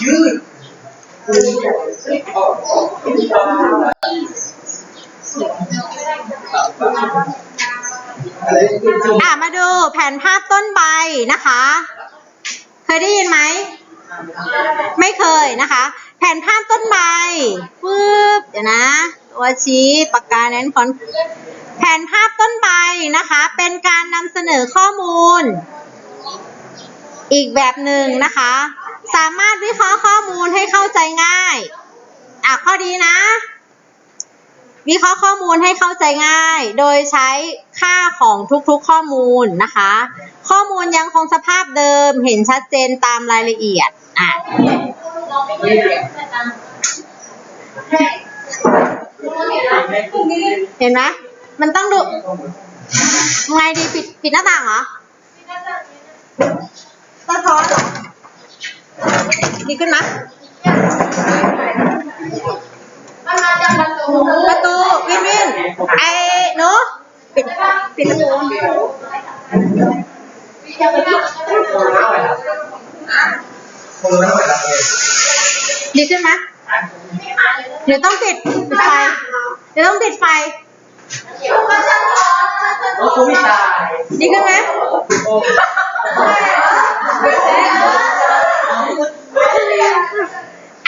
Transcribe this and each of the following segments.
ยืดอะมาดูแผนภาพต้นใบนะคะ เคยได้ยินไหม ไม่เคยนะคะ แผนภาพต้นใบปึ๊บเดี๋ยวนะตัวชี้ปากกาเน้นฟอนแผนภาพต้นใบนะคะ เป็นการนำเสนอข้อมูล อีกแบบหนึ่งนะคะ สามารถวิเคราะห์ข้อมูลให้เข้าใจง่าย อะข้อดีนะ วิเคราะห์ข้อมูลให้เข้าใจง่าย โดยใช้ค่าของทุกๆข้อมูลนะคะ ข้อมูลยังคงสภาพเดิมเห็นชัดเจนตามรายละเอียด อะเห็นไหมมันต้องดูไงดีปิดปิดหน้าต่างเหรอ สะท้อนเหรอดีขึ้นไหมประตูวินวินไอ้หนูปิดปิดประตูคนรู้เท่าไหร่ละเลยดีขึ้นไหมเดี๋ยวต้องปิดปิดไฟ เดี๋ยวต้องปิดไฟโอ้กูไม่ตายดีขึ้นไหม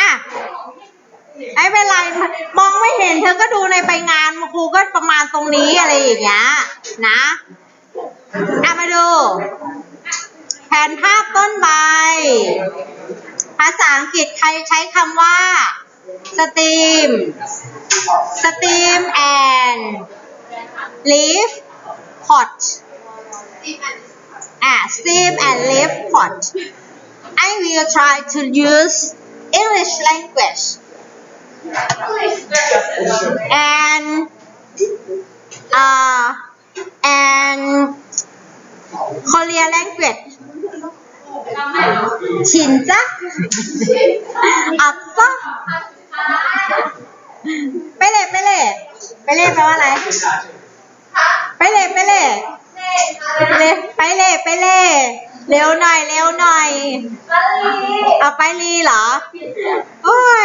อะไม่เป็นไรมองไม่เห็นเธอก็ดูในใบงานครูก็ประมาณตรงนี้อะไรอย่างเงี้ยนะอะมาดู แผนภาพต้นใบ ภาษาอังกฤษใครใช้คำว่า steam steam and leaf pot อ่ะ steam and leaf pot I will try to use English language and uh and Korean language ชินจ้ะอับซะไปเลยไปเลยไปเลยแปลว่าอะไร ไปเลยไปเลยไป เลยไปเลยไปเลยเร็วหน่อยเร็วหน่อยเอาไปรีเหรอโอ้ย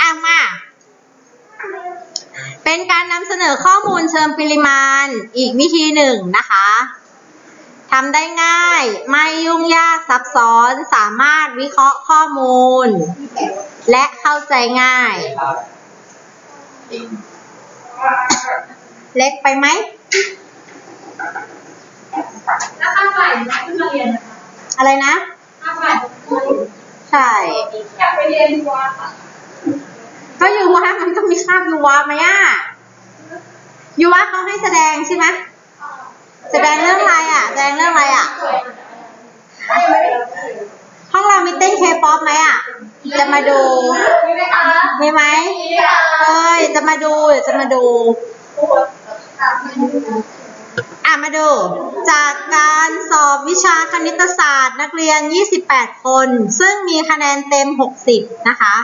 อะมา เป็นการนำเสนอข้อมูลเชิงปริมาณอีกวิธีหนึ่งนะคะทำได้ง่าย ไม่ยุ่งยากซับซ้อนสามารถวิเคราะห์ข้อมูล และเข้าใจง่าย เล็กไปไหม แล้ว ข้างฝ่ายขึ้นมาเรียนนะคะอะไรนะข้างฝ่ายขึ้นมาเรียนใช่ อยากไปเรียนดีกว่าค่ะก็ยูวะมันต้องมีคาบยูวะไหมอะยูวะเขาให้แสดงใช่ไหมแสดงเรื่องอะไรอะ แสดงเรื่องอะไรอะ ห้องเรามีเต้นเคป๊อปไหมอะ จะมาดู มีไหมคะมีไหมมีค่ะเอ้ยจะมาดูเดี๋ยวจะมาดู อะมาดู จากการสอบวิชาคณิตศาสตร์นักเรียน 28 คน ซึ่งมีคะแนนเต็ม 60 นะคะ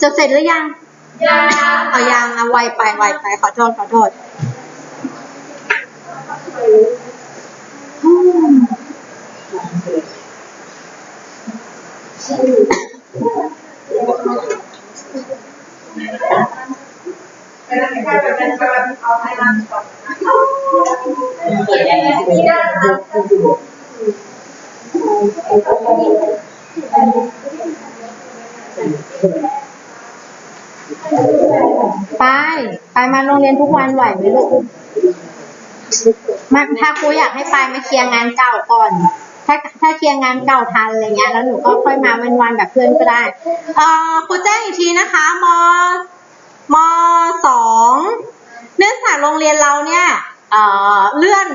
จบเสร็จหรือยังยาเอายังเอาไวไปไวไป ขอโทษขอโทษอื ไปไปมาโรงเรียนทุกวันไหวไหมลูกมาถ้าครูอยากให้ไปมาเคลียร์งานเก่าก่อน ถ้าถ้าเคลียร์งานเก่าทันอะไรเงี้ย แล้วหนูก็ค่อยมาเป็นวันแบบเพื่อนก็ได้เอ่อครูแจ้งอีกทีนะคะมอ มสองเนื่องจากโรงเรียนเราเนี่ยเเลื่อน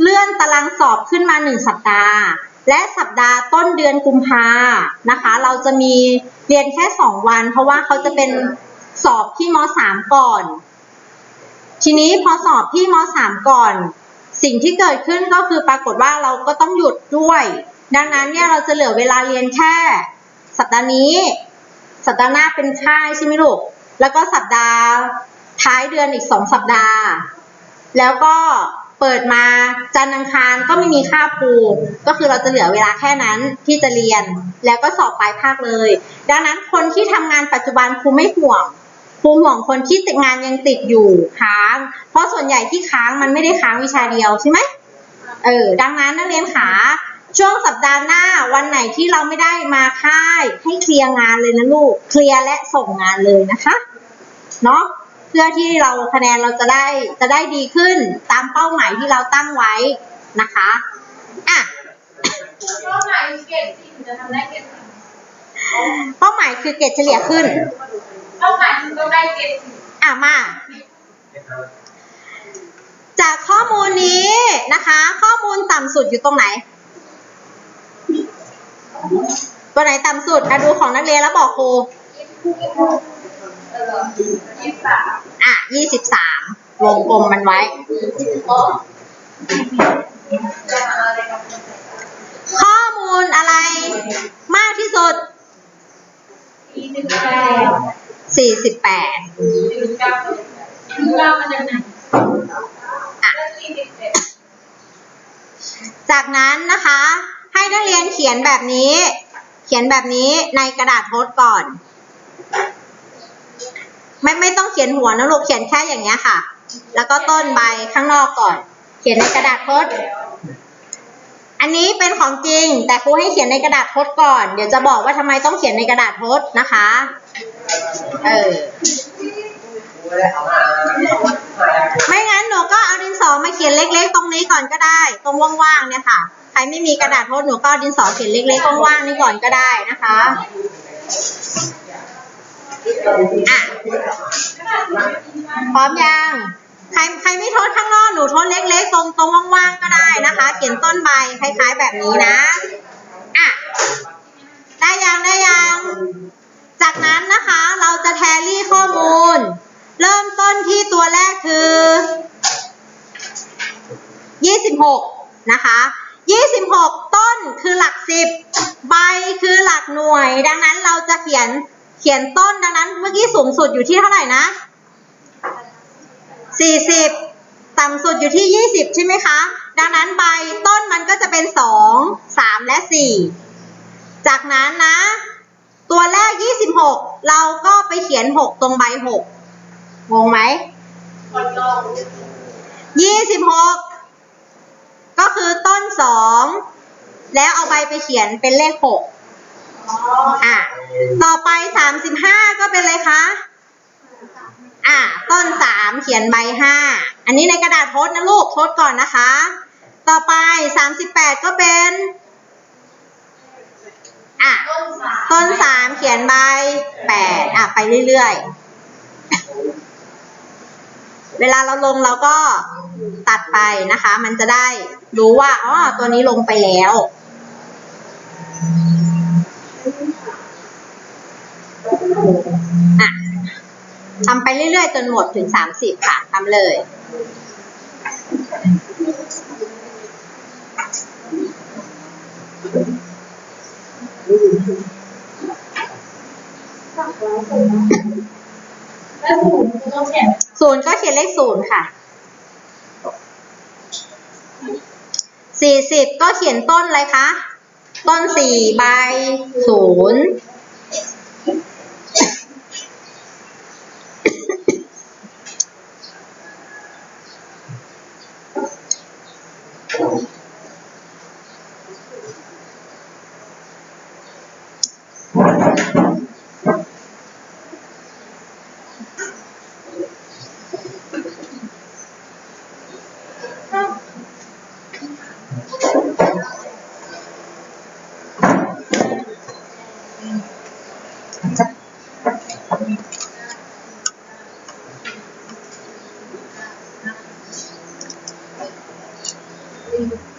เลื่อนตารางสอบขึ้นมาหนึ่งสัปดาห์ และสัปดาห์ต้นเดือนกุมภานะคะ เราจะมีเรียนแค่สองวัน เพราะว่าเขาจะเป็นสอบที่มสามก่อน ทีนี้พอสอบที่มสามก่อน สิ่งที่เกิดขึ้นก็คือปรากฏว่าเราก็ต้องหยุดด้วย ดังนั้นเนี่ยเราจะเหลือเวลาเรียนแค่ สัปดาห์นี้ สัปดาห์หน้าเป็นค่ายใช่ไหมลูก แล้วก็สัปดาห์ ท้ายเดือนอีกสองสัปดาห์ แล้วก็เปิดมาจันทร์อังคารก็ไม่มีค่าครูก็คือเราจะเหลือเวลาแค่นั้นที่จะเรียน แล้วก็สอบปลายภาคเลย ดังนั้นคนที่ทำงานปัจจุบันครูไม่ห่วงครูห่วงคนที่ติดงานยังติดอยู่ค้าง เพราะส่วนใหญ่ที่ค้างมันไม่ได้ค้างวิชาเดียวใช่ไหมเออดังนั้นนักเรียนขา ช่วงสัปดาห์หน้าวันไหนที่เราไม่ได้มาค่าย ให้เคลียร์งานเลยนะลูก เคลียร์และส่งงานเลยนะคะเนาะเพื่อที่เราคะแนนเราจะได้จะได้ดีขึ้นตามเป้าหมายที่เราตั้งไว้นะคะอะเป้าหมายเกรดสี่จะทำได้เกรดเป้าหมายคือเกรดเฉลี่ยขึ้นเป้าหมายคือต้องได้เกรดสี่อะมาจากข้อมูลนี้นะคะ ข้อมูลต่ำสุดอยู่ตรงไหน ตัวไหนต่ำสุดอะดูของนักเรียนแล้วบอกครูอะยี่สิบสามวงกลมมันไว้ ข้อมูลอะไรมากที่สุดยี่สิบแปดสี่สิบแปดสี่สิบเก้าสี่สิบเก้ามันไหนอะแล้วสี่สิบเจ็ดจากนั้นนะคะ ให้นักเรียนเขียนแบบนี้ เขียนแบบนี้ในกระดาษโพสก่อน ไม่ไม่ต้องเขียนหัวนะลูกเขียนแค่อย่างเงี้ยค่ะ แล้วก็ต้นใบข้างนอกก่อน เขียนในกระดาษโพสอันนี้เป็นของจริง แต่ครูให้เขียนในกระดาษโพสก่อน เดี๋ยวจะบอกว่าทำไมต้องเขียนในกระดาษโพสนะคะ เออไม่ได้เอามาไม่งั้นหนูก็เอาดินสอมาเขียนเล็ก ๆ ตรงนี้ก่อนก็ได้ ตรงว่างๆเนี่ยค่ะ ใครไม่มีกระดาษโพสหนูก็ดินสอเขียนเล็กๆว่างๆนี่ก่อนก็ได้นะคะอะพร้อมยังใครใครไม่ทดข้างนอกหนูทดเล็กๆตรงตรงว่างๆก็ได้นะคะ เขียนต้นใบคล้ายๆแบบนี้นะอะได้ยังได้ยัง จากนั้นนะคะเราจะแทรี่ข้อมูล เริ่มต้นที่ตัวแรกคือ 26 นะคะ ดังนั้นเราจะเขียนเขียนต้นดังนั้นเมื่อกี้สูงสุดอยู่ที่เท่าไหร่นะ 40 ต่ำสุดอยู่ที่ 20 ใช่ไหมคะ ดังนั้นใบต้นมันก็จะเป็น 2 3 และ 4 จากนั้นนะ ตัวแรก 26 เราก็ไปเขียน 6 ตรงใบ 6 งงไหมยี่สิบหกก็คือต้นสองแล้วเอาใบไปเขียนเป็นเลขหก อะต่อไปสามสิบห้าก็เป็นอะไรคะอะต้นสามเขียนใบห้าอันนี้ในกระดาษโพสนะลูกโพสก่อนนะคะ ต่อไปสามสิบแปดก็เป็นอะต้นสามต้นสามเขียนใบแปดอะไปเรื่อยๆ เวลาเราลงเราก็ตัดไปนะคะ มันจะได้รู้ว่าอ๋อตัวนี้ลงไปแล้ว อะทำไปเรื่อยๆ จนหมดถึงสามสิบค่ะทำเลยศูนย์ก็เขียนเลขศูนย์ค่ะสี่สิบก็เขียนต้นอะไรคะ ต้นสี่ใบศูนย์ mundo.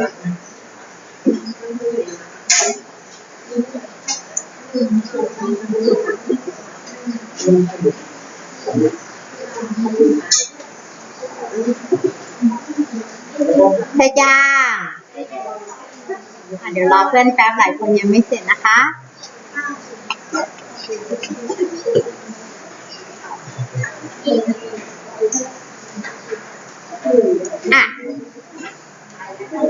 เสร็จยังอะเดี๋ยวรอเพื่อนแป๊บหลายคนยังไม่เสร็จนะคะอะ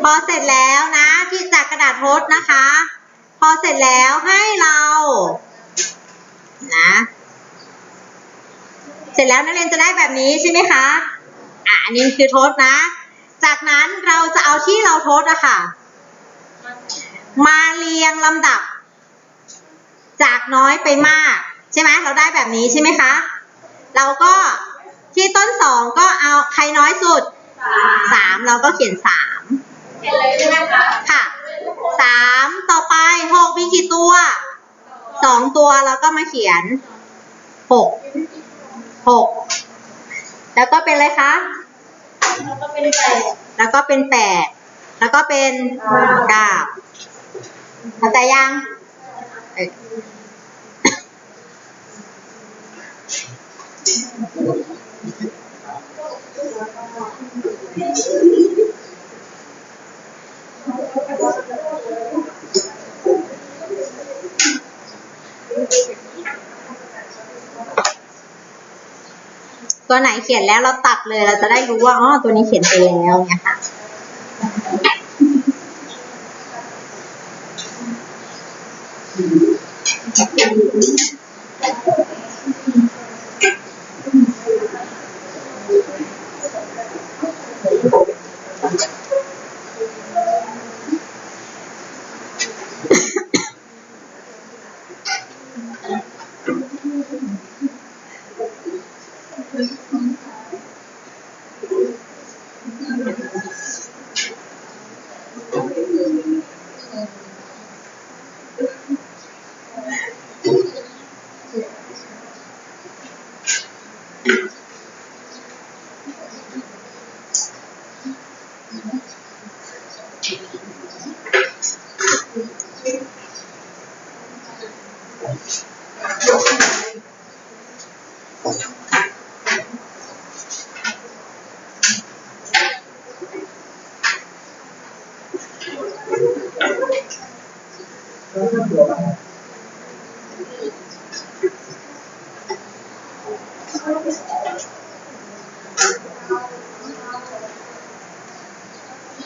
พอเสร็จแล้วนะที่จากกระดาษทษนะคะ พอเสร็จแล้วให้เรานะเสร็จแล้วนักเรียนจะได้แบบนี้ใช่ไหมคะอะอันนี้คือทษนะ จากนั้นเราจะเอาที่เราทษอะค่ะ มาเรียงลำดับ จากน้อยไปมาก ใช่ไหมเราได้แบบนี้ใช่ไหมคะ เราก็ที่ต้นสองก็เอาใครน้อยสุดสามเราก็เขียนสาม เห็นเลยใช่ไหมคะค่ะสามต่อไปหกมีกี่ตัวสองตัวเราก็มาเขียนหกหกแล้วก็เป็นอะไรคะแล้วก็เป็นแปดแล้วก็เป็นแปดแล้วก็เป็นเก้าเข้าใจยังเอ้ย ตัวไหนเขียนแล้วเราตัดเลย เราจะได้รู้ว่าอ๋อตัวนี้เขียนไปแล้วเนี่ยค่ะ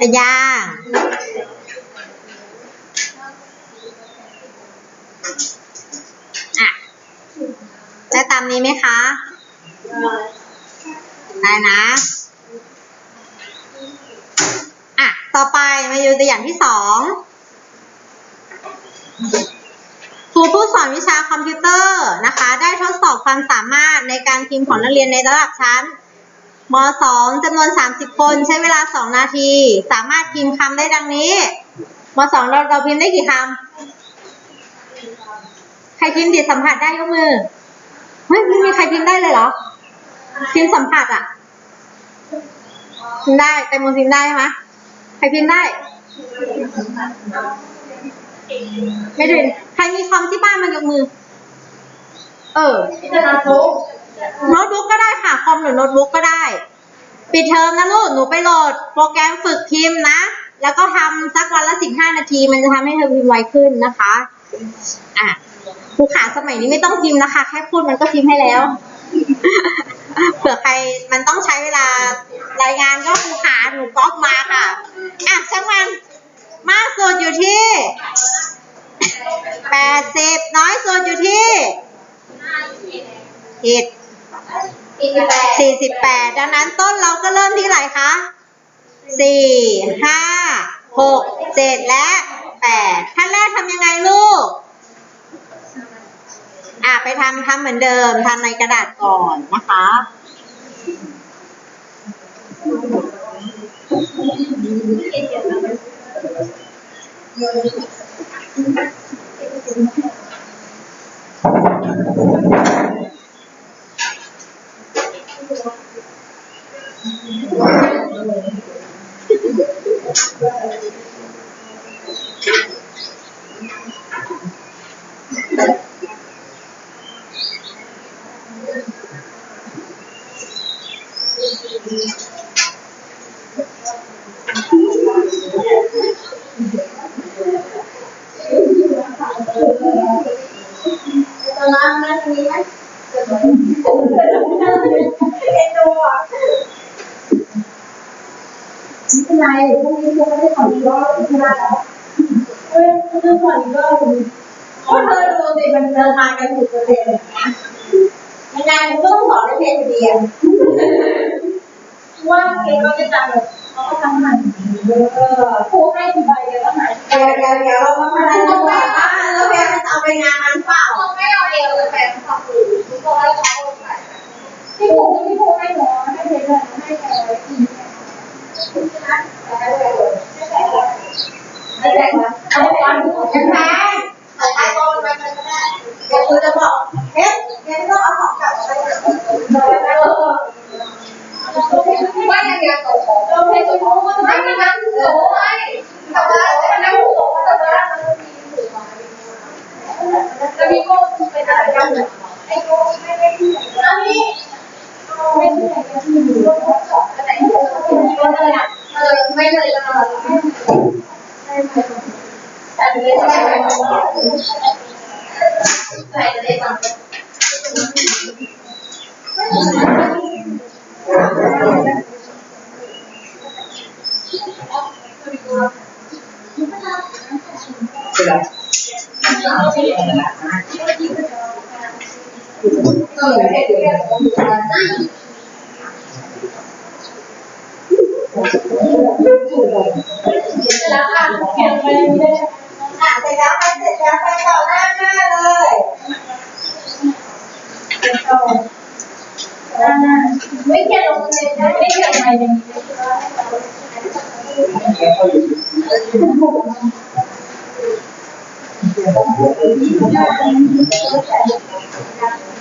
อาย่างอะ ได้ตามนี้ไหมคะได้นะ อะ ต่อไปมาดูตัวอย่างที่สองครูผู้สอนวิชาคอมพิวเตอร์นะคะ ได้ทดสอบความสามารถในการพิมพ์ของนักเรียนในระดับชั้นม .2 จำนวน 30 คนใช้เวลา 2 นาที สามารถพิมพ์คำได้ดังนี้ม .2 เราเราพิมพ์ได้กี่คำ ใครพิมพ์จิตสัมผัสได้ยกมือ ฮ้ยไม่มีใครพิมพ์ได้เลยเหรอ พิมพ์สัมผัสอะพิมพ์ได้แต่โมพิมพ์ได้ไหมใครพิมพ์ได้ ไม่ได้ใครมีคอมที่บ้านมันยกมือ เออพิจารณาทุกโน้ตบุ๊กก็ได้ค่ะ คอมหรือโน้ตบุ๊กก็ได้ ปิดเทอมนะลูก หนูไปโหลด โปรแกรมฝึกพิมพ์นะ แล้วก็ทำสักวันละสิบห้านาที มันจะทำให้เธอพิมพ์ไวขึ้นนะคะ อะ ครูขาสมัยนี้ไม่ต้องพิมพ์นะคะ แค่พูดมันก็พิมพ์ให้แล้ว เผื่อใครมันต้องใช้เวลารายงานก็ครูขาหนูก๊อปมาค่ะอะช่างมันมากสุดอยู่ที่แปดสิบน้อยสุดอยู่ที่ผิดสี่สิบแปดสี่สิบแปดดังนั้นต้นเราก็เริ่มที่ไหนคะสี่ห้าหกเจ็ดและแปดขั้นแรกทำยังไงลูก อะไปทำทำเหมือนเดิมทำในกระดาษก่อนนะคะจะล้างหน้าตรงนี้ไหมเอ็ เอ็นดูอะไม่เป็นไรพรุ่งนี้ครูไม่ได้ขออีกรอบไม่ได้แล้วเฮ้ยเรื่องขออีกรอบเพราะเธอดูสิมันเดินทางกันถูกประเด็นเลยนะยังไงมันก็ต้องสอนให้เพลงเรียนว่าเพลงก็จะจำเลยเขาก็ทำมันเออครูให้กี่ใบเดียวก็หายเดี๋ยวเดี๋ยวเดี๋ยวเรามาพัฒนาดูว่าแล้วแกจะ เอาไปงานนั้นเปล่าเขาไม่เอาเองเลยแฟนเขาคือทุกคนให้เขาลงไปที่ครูที่ครูให้หนูให้เพลงเลยให้แกไว้กินนะให้แกเลยให้แกเลยเอาไปก่อนยังไงเอาไปก่อนไปกันก็ได้เดี๋ยวคุณจะบอกเอ๊ะเดี๋ยวต้องเอาของกลับไปว่าอย่างเดียวโตเราเพลงโตมันไม่มันนั่งโตไอ้แต่ว่ามันนั่งโตแต่ว่า จะมีโก้เป็นอะไรกันไอ้โก้ไม่ได้ที่ไหนแล้วนี่ไม่ที่ไหนก็ที่อยู่ก็สอบแต่ที่เราเป็นก็เลยอะเออไม่เลยเราแต่ไม่ได้ใส่เลยจ้ คือเรา เออเห็นเรียกแล้วค่ะแข่งไปเรื่อยอะเสร็จแล้วไปเสร็จแล้วไปต่อหน้าหน้าเลยไม่แค่ลงเลยนะไม่แค่ไปเลยเขาอยู่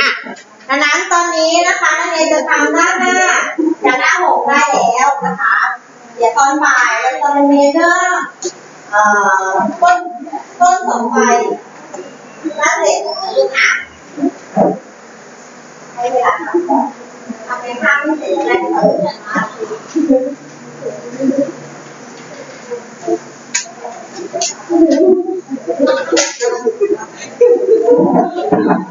อะดังนั้นตอนนี้นะคะนักเรียนจะทำหน้าหน้าจากหน้าหกได้แล้วนะคะ เดี๋ยวตอนบ่ายเราจะเรียนเรื่องเอ่อ ต้นต้นของไฟนั่นเลยค่ะให้เวลาทำในภาพไม่เสร็จอะไรก็เสร็จนะ Thank.